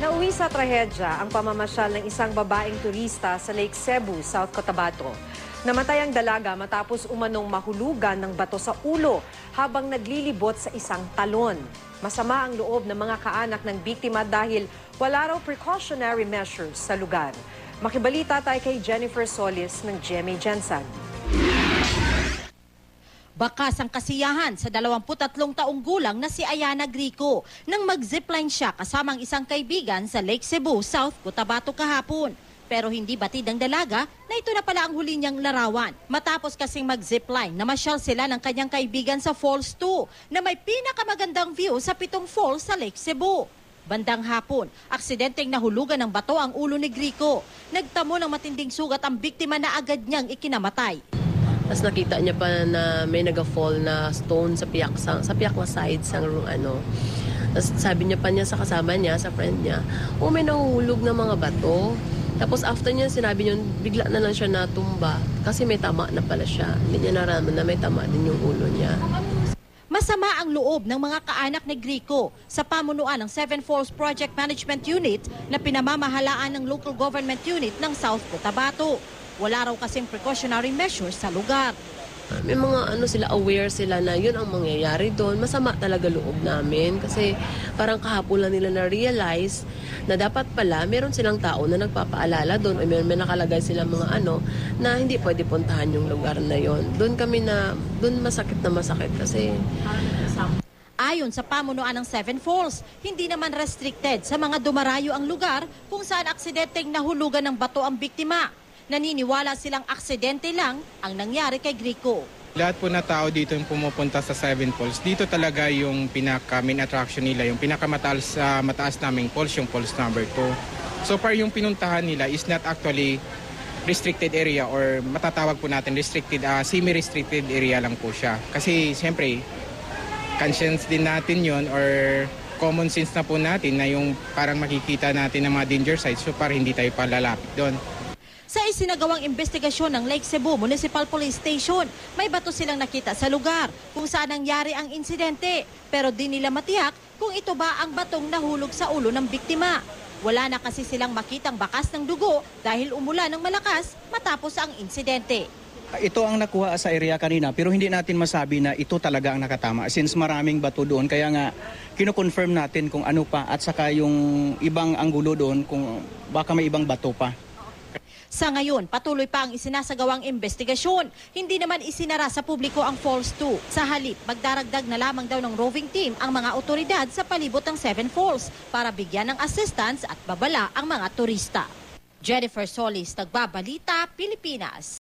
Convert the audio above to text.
Nauwi sa trahedya ang pamamasyal ng isang babaeng turista sa Lake Cebu, South Cotabato. Namatay ang dalaga matapos umanong mahulugan ng bato sa ulo habang naglilibot sa isang talon. Masama ang loob ng mga kaanak ng biktima dahil wala raw precautionary measures sa lugar. Makibalita tayo kay Jennifer Solis ng GMA Jensen. Bakas ang kasiyahan sa 23 taong gulang na si Ayana Grico nang mag-zipline siya kasama ang isang kaibigan sa Lake Cebu, South Cotabato kahapon. Pero hindi batid ang dalaga na ito na pala ang huli niyang larawan. Matapos kasing mag-zipline, namasyal sila ng kanyang kaibigan sa Falls 2 na may pinakamagandang view sa pitong falls sa Lake Cebu. Bandang hapon, aksidenteng nahulugan ng bato ang ulo ni Grico. Nagtamo ng matinding sugat ang biktima na agad niyang ikinamatay. Tapos nakita niya pa na may nag-fall na stone sa piyak sa, sa piyak na side sa ano. Tapos sabi niya pa niya sa kasama niya, sa friend niya, oh may nahuhulog na mga bato. Tapos after niya sinabi niya, bigla na lang siya natumba kasi may tama na pala siya. Hindi niya naraman na may tama din yung ulo niya. Masama ang loob ng mga kaanak ni Grico sa pamunuan ng Seven Falls Project Management Unit na pinamamahalaan ng local government unit ng South Cotabato. Wala raw kasing precautionary measures sa lugar. May mga ano sila, aware sila na yun ang mangyayari doon. Masama talaga loob namin kasi parang kahapon lang nila na-realize na dapat pala meron silang tao na nagpapaalala doon o may, may nakalagay silang mga ano na hindi pwede puntahan yung lugar na yon. Doon kami na, doon masakit na masakit kasi Ayon sa pamunuan ng Seven Falls, hindi naman restricted sa mga dumarayo ang lugar kung saan aksidenteng nahulugan ng bato ang biktima. Naniniwala silang aksidente lang ang nangyari kay Grico. Lahat po na tao dito yung pumupunta sa Seven Falls, dito talaga yung pinaka main attraction nila, yung pinakamataas sa mataas naming falls, yung falls number 2. So far yung pinuntahan nila is not actually restricted area or matatawag po natin restricted, ah, semi-restricted area lang po siya. Kasi siyempre, conscience din natin yon or common sense na po natin na yung parang makikita natin ng mga danger sites so para hindi tayo palalapit doon. Sa isinagawang investigasyon ng Lake Cebu Municipal Police Station, may bato silang nakita sa lugar kung saan nangyari ang insidente. Pero di nila matiyak kung ito ba ang batong nahulog sa ulo ng biktima. Wala na kasi silang makitang bakas ng dugo dahil umulan ng malakas matapos ang insidente. Ito ang nakuha sa area kanina pero hindi natin masabi na ito talaga ang nakatama since maraming bato doon kaya nga kino-confirm natin kung ano pa at saka yung ibang anggulo doon kung baka may ibang bato pa. Sa ngayon, patuloy pa ang isinasagawang investigasyon. Hindi naman isinara sa publiko ang Falls 2. Sa halip, magdaragdag na lamang daw ng roving team ang mga otoridad sa palibot ng Seven Falls para bigyan ng assistance at babala ang mga turista. Jennifer Solis, Nagbabalita, Pilipinas.